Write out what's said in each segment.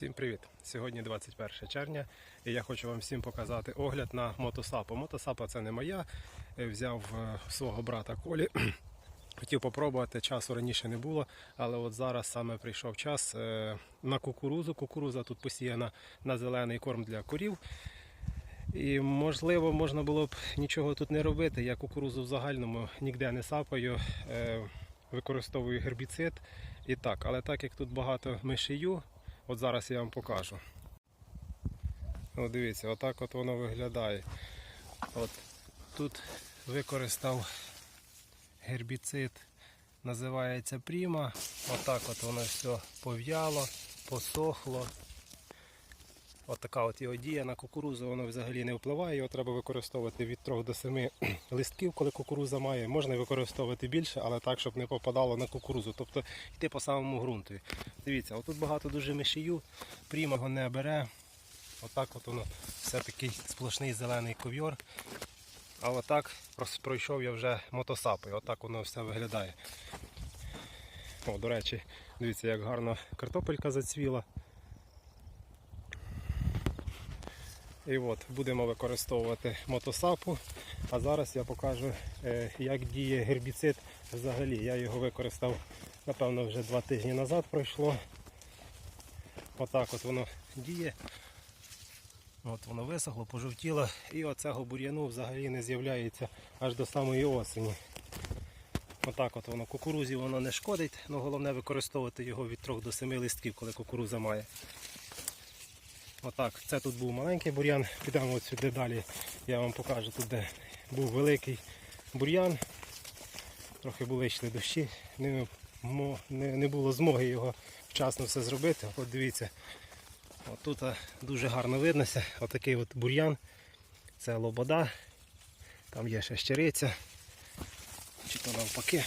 Всім привіт! Сьогодні 21 червня, і я хочу вам всім показати огляд на мотосапу. Мотосапа це не моя. Е, Взяв е, свого брата Колі. Хотів попробувати, часу раніше не було, але от зараз саме прийшов час е, на кукурузу. Кукуруза тут посіяна на зелений корм для курів. І можливо, можна було б нічого тут не робити. Я кукурузу в загальному ніде не сапаю, використовую гербіцид і так. Але так як тут багато мишію, от зараз я вам покажу. От дивіться, отак от воно виглядає. От тут використав гербіцид, називається Пріма. Отак от воно все пов'яло, посохло. От така от його дія на кукурузу воно взагалі не впливає. Його треба використовувати від 3 до 7 листків, коли кукуруза має. Можна використовувати більше, але так, щоб не попадало на кукурузу. Тобто йти по самому ґрунту. Дивіться, отут багато дуже мишію, пріма його не бере. Отак от воно все такий сплошний зелений ковьор. А отак пройшов я вже мотосапою. Отак воно все виглядає. О, до речі, дивіться, як гарно картопелька зацвіла. І от будемо використовувати мотосапу. А зараз я покажу, е, як діє гербіцид взагалі. Я його використав, напевно, вже два тижні назад пройшло. Отак от воно діє. От воно висохло, пожовтіло і оцього бур'яну взагалі не з'являється аж до самої осені. Отак от воно кукурузі воно не шкодить, але головне використовувати його від 3 до 7 листків, коли кукуруза має. Отак, це тут був маленький бур'ян, підемо от сюди далі, я вам покажу тут, де був великий бур'ян. Трохи були йшли дощі, не, не, було змоги його вчасно все зробити. От дивіться, от тут дуже гарно виднося, отакий от бур'ян. Це лобода, там є ще щириця, чи то навпаки.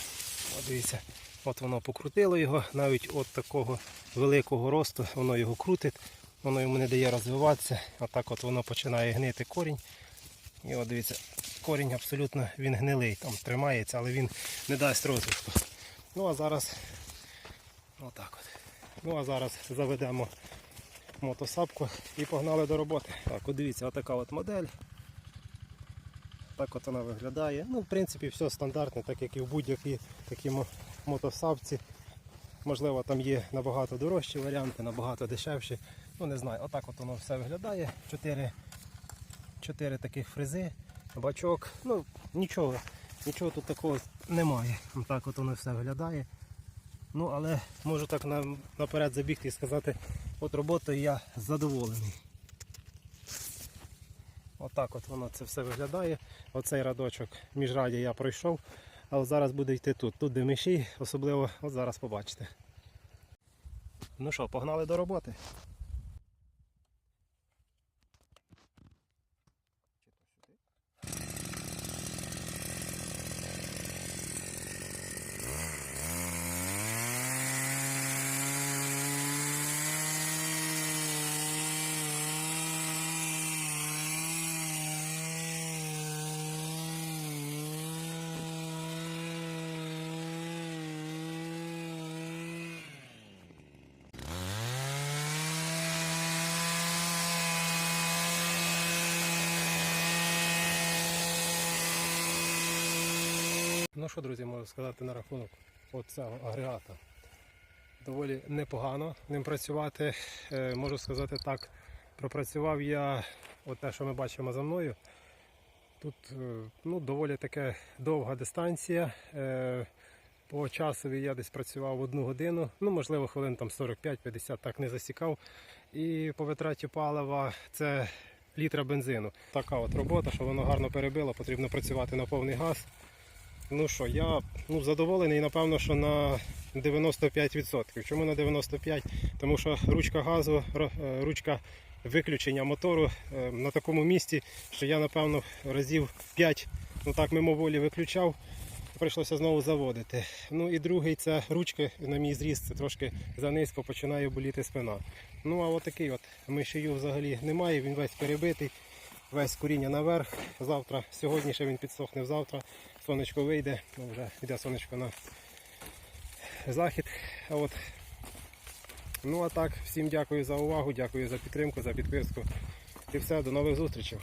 От дивіться, от воно покрутило його, навіть от такого великого росту воно його крутить, воно йому не дає розвиватися. Отак от воно починає гнити корінь. І от дивіться, корінь абсолютно він гнилий, там тримається, але він не дасть розвитку. Ну а зараз отак от. Ну а зараз заведемо мотосапку і погнали до роботи. Так, от дивіться, отака от модель. Так от вона виглядає. Ну, в принципі, все стандартне, так як і в будь-якій такій мотосапці. Можливо, там є набагато дорожчі варіанти, набагато дешевші. Ну не знаю, отак от воно все виглядає. Чотири, чотири таких фрези, бачок. Ну, нічого, нічого тут такого немає. Отак от воно все виглядає. Ну, але можу так на- наперед забігти і сказати, от роботою я задоволений. Отак от воно це все виглядає. Оцей радочок міжраді я пройшов, але зараз буде йти тут. Тут де миші, особливо от зараз побачите. Ну що, погнали до роботи. Ну що, друзі, можу сказати на рахунок цього агрегата. Доволі непогано ним працювати. Е, Можу сказати так, пропрацював я те, що ми бачимо за мною. Тут е, ну, доволі таке довга дистанція. Е, По часові я десь працював одну годину, ну можливо хвилин там 45-50, так не засікав. І по витраті палива це літра бензину. Така от робота, що воно гарно перебило, потрібно працювати на повний газ. Ну що, я ну, задоволений, напевно, що на 95%. Чому на 95%? Тому що ручка газу, е, ручка виключення мотору е, на такому місці, що я, напевно, разів 5 ну так мимоволі виключав. Прийшлося знову заводити. Ну і другий це ручки на мій зріст, це трошки занизько починає боліти спина. Ну а отакий от мишію взагалі немає, він весь перебитий, весь коріння наверх. Завтра, сьогодні ще він підсохне завтра. Сонечко вийде, ну вже йде сонечко на захід. А от Ну а так, всім дякую за увагу, дякую за підтримку, за підписку. І все, до нових зустрічей.